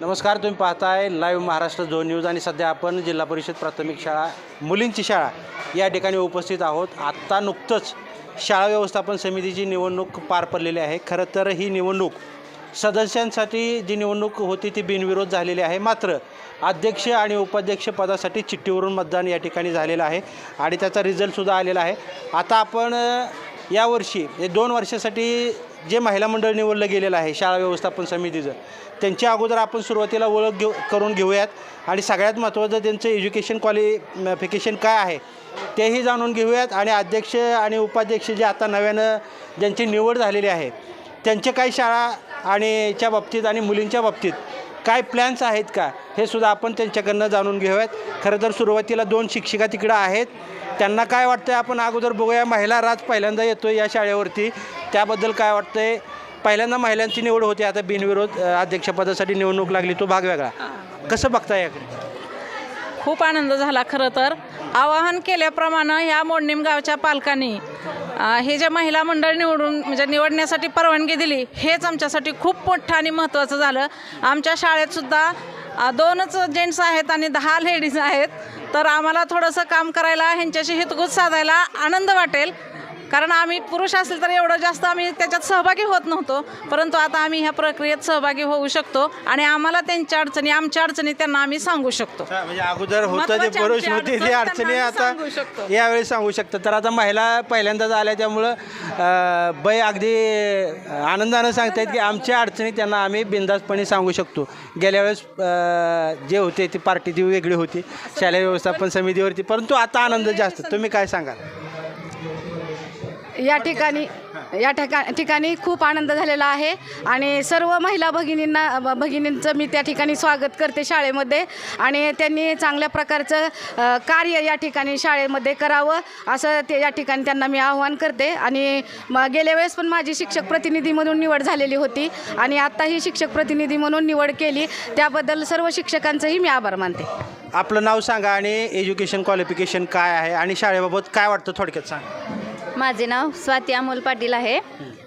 नमस्कार तुम्ही पाहताय लाईव्ह महाराष्ट्र झोन न्यूज आणि सध्या आपण जिल्हा परिषद प्राथमिक शाळा मुलींची शाळा या ठिकाणी उपस्थित आहोत. आत्ता नुकतंच शाळा व्यवस्थापन समितीची निवडणूक पार पडलेली आहे. खरं तर ही निवडणूक सदस्यांसाठी जी निवडणूक होती ती बिनविरोध झालेली आहे. मात्र अध्यक्ष आणि उपाध्यक्ष पदासाठी चिठ्ठीवरून मतदान या ठिकाणी झालेलं आहे आणि त्याचा रिझल्टसुद्धा आलेला आहे. आता आपण यावर्षी हे दोन वर्षासाठी जे महिला मंडळ निवडलं गेलेलं आहे शाळा व्यवस्थापन समितीचं त्यांच्या अगोदर आपण सुरुवातीला ओळख घेऊ करून घेऊयात. आणि सगळ्यात महत्त्वाचं त्यांचं एज्युकेशन क्वालिफिकेशन काय आहे तेही जाणून घेऊयात. आणि अध्यक्ष आणि उपाध्यक्ष जे आता नव्यानं ज्यांची निवड झालेली आहे त्यांचे काही शाळा आणि च्या बाबतीत आणि मुलींच्या बाबतीत काय प्लॅन्स आहेत का हे सुद्धा आपण त्यांच्याकडनं जाणून घेऊयात. खरं तर सुरुवातीला दोन शिक्षिका तिकडं आहेत. त्यांना काय वाटतं आपण अगोदर बघूया महिला राज पहिल्यांदा येतो या शाळेवरती. त्याबद्दल काय वाटतंय? पहिल्यांदा महिलांची निवड होती आता बिनविरोध अध्यक्षपदासाठी निवडणूक लागली तो भाग वेगळा. कसं बघता याकडे? खूप आनंद झाला खरं तर. आवाहन केल्याप्रमाणे ह्या मोडणीम गावच्या पालकांनी हे जे महिला मंडळ निवडून म्हणजे निवडण्यासाठी परवानगी दिली हेच आमच्यासाठी खूप मोठं आणि महत्त्वाचं झालं. आमच्या शाळेतसुद्धा दोनच जेंट्स आहेत आणि दहा लेडीज आहेत. तर आम्हाला थोडंसं काम करायला ह्यांच्याशी हितगुज साधायला आनंद वाटेल. कारण आम्ही पुरुष असेल तर एवढं जास्त आम्ही त्याच्यात सहभागी होत नव्हतो. परंतु आता आम्ही ह्या प्रक्रियेत सहभागी होऊ शकतो आणि आम्हाला त्यांच्या अडचणी आमच्या अडचणी त्यांना आम्ही सांगू शकतो. म्हणजे अगोदर होतं महत्त्वाची पुरुष होते अडचण ती अडचणी आता. यावेळी सांगू शकतं तर आता महिला पहिल्यांदाच आल्या त्यामुळं बाई अगदी आनंदानं सांगतायत की आमच्या अडचणी त्यांना आम्ही बिंदासपणे सांगू शकतो. गेल्या वेळेस जे होते ती पार्टी ती वेगळी होती. शालेय व्यवस्थापन समितीवरती. परंतु आता आनंद जास्त. तुम्ही काय सांगाल? या ठिकाणी या ठिका ठिकाणी खूप आनंद झालेला आहे. आणि सर्व महिला भगिनींना भगिनींचं मी त्या ठिकाणी स्वागत करते शाळेमध्ये. आणि त्यांनी चांगल्या प्रकारचं कार्य या ठिकाणी शाळेमध्ये करावं असं ते या ठिकाणी त्यांना मी आव्हान करते. आणि म गेल्या वेळेस पण माझी शिक्षक प्रतिनिधी म्हणून निवड झालेली होती. आणि आत्ताही शिक्षक प्रतिनिधी म्हणून निवड केली. त्याबद्दल सर्व शिक्षकांचंही मी आभार मानते. आपलं नाव सांगा आणि एज्युकेशन क्वालिफिकेशन काय आहे? आणि शाळेबाबत काय वाटतं थोडक्यात सांगा. माझे नाव स्वाती अमोल पाटील आहे.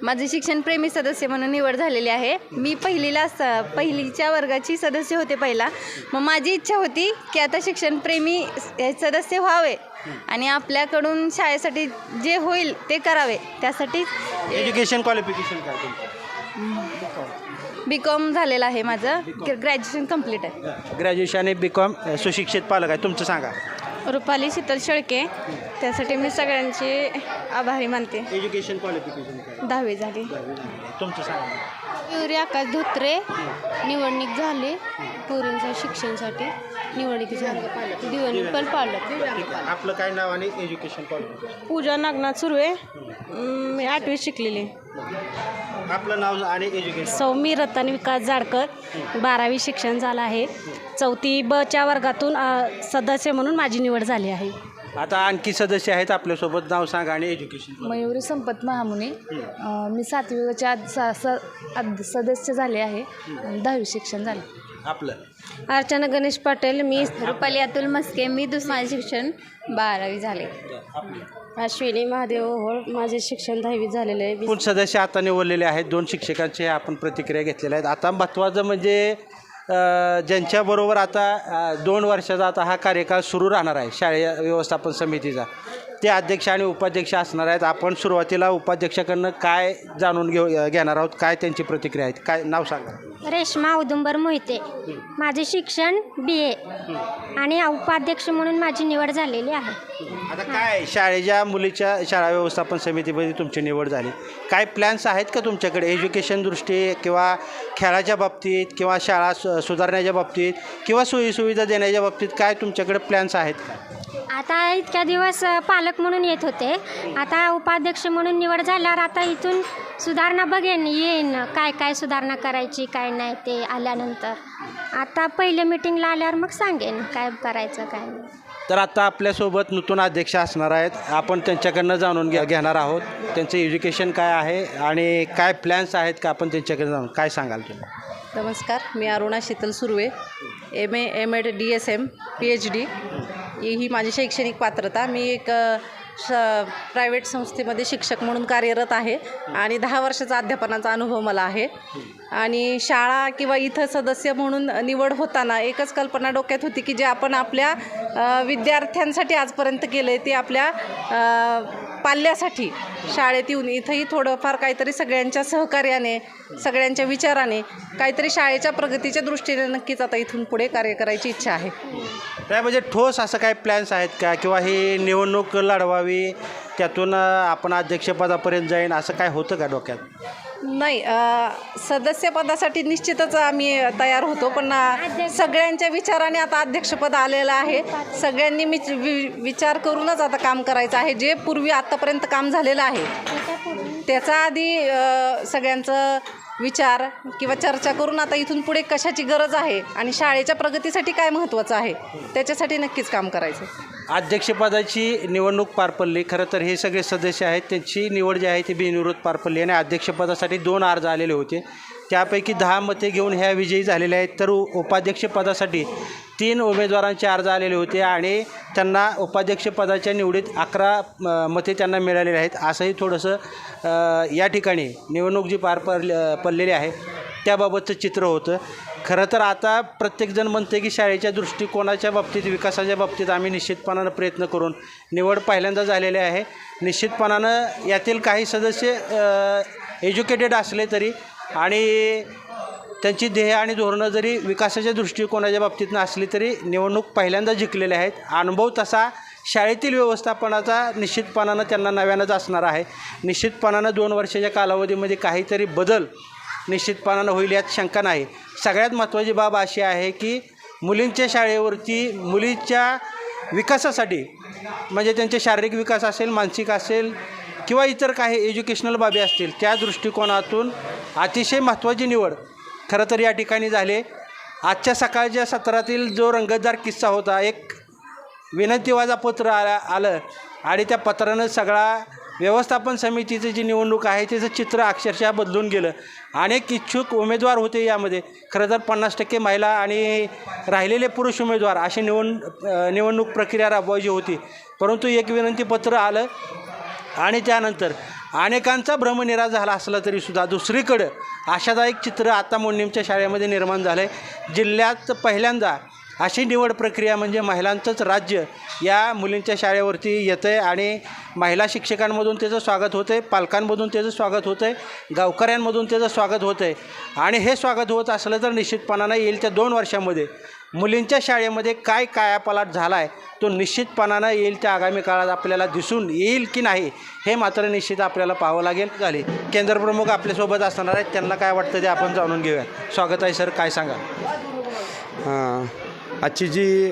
माझे शिक्षण प्रेमी सदस्य म्हणून निवड झालेली आहे. मी पहिलीला स पहिलीच्या वर्गाची सदस्य होते पहिला. मग माझी इच्छा होती की आता शिक्षण प्रेमी स- सदस्य व्हावे आणि आपल्याकडून शाळेसाठी जे होईल ते करावे. त्यासाठी एज्युकेशन क्वालिफिकेशन काय बी कॉम झालेलं आहे माझं. ग्रॅज्युएशन कंप्लीट आहे. ग्रॅज्युएशन आणि बी कॉम सुशिक्षित पालक आहे. तुमचं सांगा. रुपाली शीतल शेळके. त्यासाठी मी सगळ्यांचे आभारी मानते. एज्युकेशन क्वालिफिकेशन काय? दहावी झाली. तुमचं सांगा आकाश धोत्रे. निवडणूक झाली. पोरींच्या शिक्षणासाठी निवडणूक झाली. दिवाणी पण ठीक आहे. आपलं काय नाव आणि एज्युकेशन क्वालिफिकेशन पूजा नागनाथ सुर्वे. मी आठवी शिकलेली. आपलं नाव आणि एज्युकेशन सौमी रतन विकास जाडकर. बारावी शिक्षण झालं आहे. चौथी बच्या वर्गातून अ, सदस्य म्हणून माझी निवड झाली आहे. आता आणखी सदस्य आहेत आपल्यासोबत. नाव सांगा आणि एज्युकेशन मयुरी संपत महामुने. अं, मी सातवीच्या आद स स- आद- सदस्य झाले आहे. आणि दहावी शिक्षण झाले. आपलं. अर्चना गणेश पाटील मी रुपाली अतुल मस्के मी दुसरं माझे शिक्षण बारावी झाले. अश्विनी महादेव ओहोळ माझे शिक्षण दहावी झालेले आहे. एकूण सदस्य आता निवडलेले आहेत. दोन शिक्षकांचे आपण प्रतिक्रिया घेतलेल्या आहेत. आता महत्त्वाचं म्हणजे अ, ज्यांच्याबरोबर आता अ, दोन वर्षाचा आता हा कार्यकाळ सुरू राहणार आहे. शाळेय व्यवस्थापन समितीचा. ते अध्यक्ष आणि उपाध्यक्ष असणार आहेत. आपण सुरुवातीला उपाध्यक्षाकडनं काय जाणून घेऊ घेणार आहोत? काय त्यांची प्रतिक्रिया आहेत? काय नाव सांगा. रेश्मा औदुंबर मोहिते. माझे शिक्षण बी ए आणि उपाध्यक्ष म्हणून माझी निवड झालेली आहे. आता काय शाळेच्या मुलीच्या शाळा व्यवस्थापन समितीमध्ये तुमची निवड झाली. काय प्लॅन्स आहेत का तुमच्याकडे? एज्युकेशन दृष्टी किंवा खेळाच्या बाबतीत किंवा शाळा सुधारण्याच्या बाबतीत किंवा सोयीसुविधा देण्याच्या बाबतीत काय तुमच्याकडे प्लॅन्स आहेत का? आता इतक्या दिवस पालक म्हणून येत होते. आता उपाध्यक्ष म्हणून निवड झाल्यावर आता इथून सुधारणा बघेन येईन. काय काय सुधारणा करायची काय नाही ते आल्यानंतर. आता पहिले मिटिंगला आल्यावर मग सांगेन काय करायचं काय नाही. तर आता आपल्यासोबत नूतन अध्यक्ष असणार आहेत. आपण त्यांच्याकडनं जाणून घ्या घेणार आहोत. त्यांचं एज्युकेशन काय आहे आणि काय प्लॅन्स आहेत का आपण त्यांच्याकडे जाणून काय सांगाल तुम्ही? नमस्कार मी Aruna Sheetal Surve. M A M Ed D S M P H D ही माझी शैक्षणिक पात्रता. मी एक श प्रायव्हेट संस्थेमध्ये शिक्षक म्हणून कार्यरत आहे आणि दहा वर्षाचा अध्यापनाचा अनुभव मला आहे. आणि शाळा किंवा इथं सदस्य म्हणून निवड होताना एकच कल्पना डोक्यात होती की जे आपण आपल्या विद्यार्थ्यांसाठी आजपर्यंत केलं आहे ते आपल्या पाल्यासाठी शाळेत येऊन इथंही थोडंफार काहीतरी सगळ्यांच्या सहकार्याने सगळ्यांच्या विचाराने काहीतरी शाळेच्या प्रगतीच्या दृष्टीने नक्कीच आता इथून पुढे कार्य करायची इच्छा आहे. काय म्हणजे ठोस असं काय प्लॅन्स आहेत का? किंवा ही निवडणूक लढवावी त्यातून आपण अध्यक्षपदापर्यंत जाईन असं काय होतं का डोक्यात? नाही सदस्यपदासाठी निश्चितच आम्ही तयार होतो पण सगळ्यांच्या विचाराने आता अध्यक्षपद आलेलं आहे. सगळ्यांनी मी वि विचार करूनच आता काम करायचं आहे. जे पूर्वी आत्तापर्यंत काम झालेलं आहे त्याचा आधी सगळ्यांचं विचार किंवा चर्चा करून आता इथून पुढे कशाची गरज आहे आणि शाळेच्या प्रगतीसाठी काय महत्त्वाचं आहे त्याच्यासाठी नक्कीच काम करायचं. अध्यक्षपदाची निवडणूक पार पडली. खरं तर हे सगळे सदस्य आहेत त्यांची निवड जी आहे ती बिनविरोध पार पडली आणि अध्यक्षपदासाठी दोन अर्ज आलेले होते. त्यापैकी दहा मते घेऊन ह्या विजयी झालेल्या आहेत. तर उपाध्यक्षपदासाठी तीन उमेदवारांचे अर्ज आलेले होते आणि त्यांना उपाध्यक्षपदाच्या निवडीत अकरा मते त्यांना मिळालेले आहेत. असंही थोडंसं या ठिकाणी निवडणूक जी पार पडली पडलेली आहे. त्याबाबतचं चित्र होतं. खरं तर आता प्रत्येकजण म्हणते की शाळेच्या दृष्टिकोनाच्या बाबतीत विकासाच्या बाबतीत आम्ही निश्चितपणानं प्रयत्न करून निवड पहिल्यांदा झालेली आहे. निश्चितपणानं यातील काही सदस्य एज्युकेटेड असले तरी आणि त्यांची ध्येय आणि धोरणं जरी विकासाच्या दृष्टिकोनाच्या बाबतीत असली तरी निवडणूक पहिल्यांदा जिंकलेले आहेत. अनुभव तसा शाळेतील व्यवस्थापनाचा निश्चितपणानं त्यांना नव्यानंच असणार आहे. निश्चितपणानं दोन वर्षाच्या कालावधीमध्ये काहीतरी बदल निश्चितपणानं होईल यात शंका नाही. सगळ्यात महत्त्वाची बाब अशी आहे की मुलींच्या शाळेवरती मुलीच्या विकासासाठी म्हणजे त्यांचे शारीरिक विकास असेल मानसिक असेल किंवा इतर काही एज्युकेशनल बाबी असतील त्या दृष्टिकोनातून अतिशय महत्त्वाची निवड खरं तर या ठिकाणी झाले. आजच्या सकाळच्या सत्रातील जो रंगतदार किस्सा होता एक विनंतीवाजा पत्र आला आलं आणि त्या पत्रानं सगळा व्यवस्थापन समितीची जी निवडणूक आहे त्याचं चित्र अक्षरशः बदलून गेलं. अनेक इच्छुक उमेदवार होते यामध्ये. खरं तर पन्नास टक्के महिला आणि राहिलेले पुरुष उमेदवार अशी निवड निवडणूक प्रक्रिया राबवायची होती. परंतु एक विनंतीपत्र आलं आणि त्यानंतर अनेकांचा भ्रमनिराश झाला असला तरीसुद्धा दुसरीकडं आशादायक चित्र आता मोडणीमच्या शाळेमध्ये निर्माण झालं आहे जिल्ह्यात पहिल्यांदा अशी निवड प्रक्रिया म्हणजे महिलांचंच राज्य या मुलींच्या शाळेवरती येतं आहे आणि महिला शिक्षकांमधून त्याचं स्वागत होतं आहे पालकांमधून त्याचं स्वागत होतं आहे गावकऱ्यांमधून त्याचं स्वागत होतं आहे आणि हे स्वागत होत असलं तर निश्चितपणानं येईल त्या दोन वर्षामध्ये. मुलींच्या शाळेमध्ये काय कायापालट झाला आहे तो निश्चितपणानं येईल त्या आगामी काळात आपल्याला दिसून येईल की नाही हे मात्र निश्चित आपल्याला पाहावं लागेल. झाले. केंद्रप्रमुख आपल्यासोबत असणार आहेत त्यांना काय वाटतं ते आपण जाणून घेऊया. स्वागत आहे सर. काय सांगा हां. आजची जी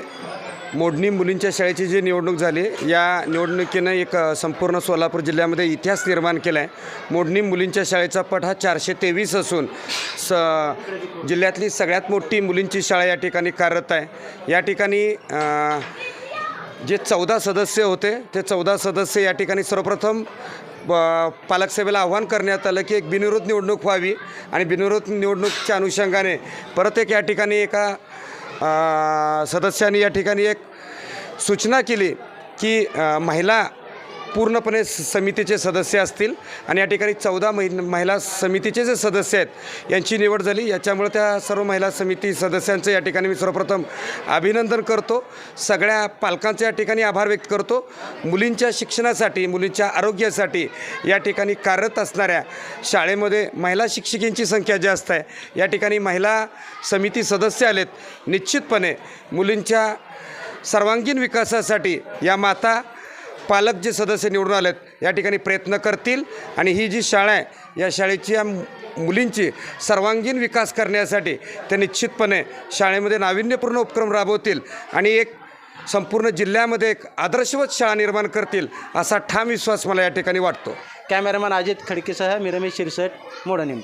मोडणी मुलींच्या शाळेची जी निवडणूक झाली या निवडणुकीनं एक संपूर्ण सोलापूर जिल्ह्यामध्ये इतिहास निर्माण केला आहे मोडणी मुलींच्या शाळेचा पट हा चारशे तेवीस असून स जिल्ह्यातली सगळ्यात मोठी मुलींची शाळा या ठिकाणी कार्यरत आहे. या ठिकाणी जे चौदा सदस्य होते ते चौदा सदस्य या ठिकाणी सर्वप्रथम पालकसेवेला आव्हान करण्यात आलं की एक बिनविरोध निवडणूक व्हावी आणि बिनविरोध निवडणूकच्या अनुषंगाने परत एक या ठिकाणी एका सदस्यांनी या ठिकाणी एक सूचना केली की महिला पूर्णपणे समितीचे सदस्य असतील आणि या ठिकाणी चौदा महि महिला समितीचे जे सदस्य आहेत यांची निवड झाली. याच्यामुळे त्या सर्व महिला समिती सदस्यांचं या ठिकाणी मी सर्वप्रथम अभिनंदन करतो. सगळ्या पालकांचे या ठिकाणी आभार व्यक्त करतो. मुलींच्या शिक्षणासाठी मुलींच्या आरोग्यासाठी या ठिकाणी कार्यरत असणाऱ्या शाळेमध्ये महिला शिक्षिकेंची संख्या जास्त आहे. या ठिकाणी महिला समिती सदस्य आलेत. निश्चितपणे मुलींच्या सर्वांगीण विकासासाठी या माता पालक जे सदस्य निवडून आलेत या ठिकाणी प्रयत्न करतील. आणि ही जी शाळा आहे या शाळेची या मुलींची सर्वांगीण विकास करण्यासाठी ते निश्चितपणे शाळेमध्ये नाविन्यपूर्ण उपक्रम राबवतील आणि एक संपूर्ण जिल्ह्यामध्ये एक आदर्शवत शाळा निर्माण करतील असा ठाम विश्वास मला या ठिकाणी वाटतो. कॅमेरामॅन अजित खडकेसह मी रमेश शिरसट मोडनिंब.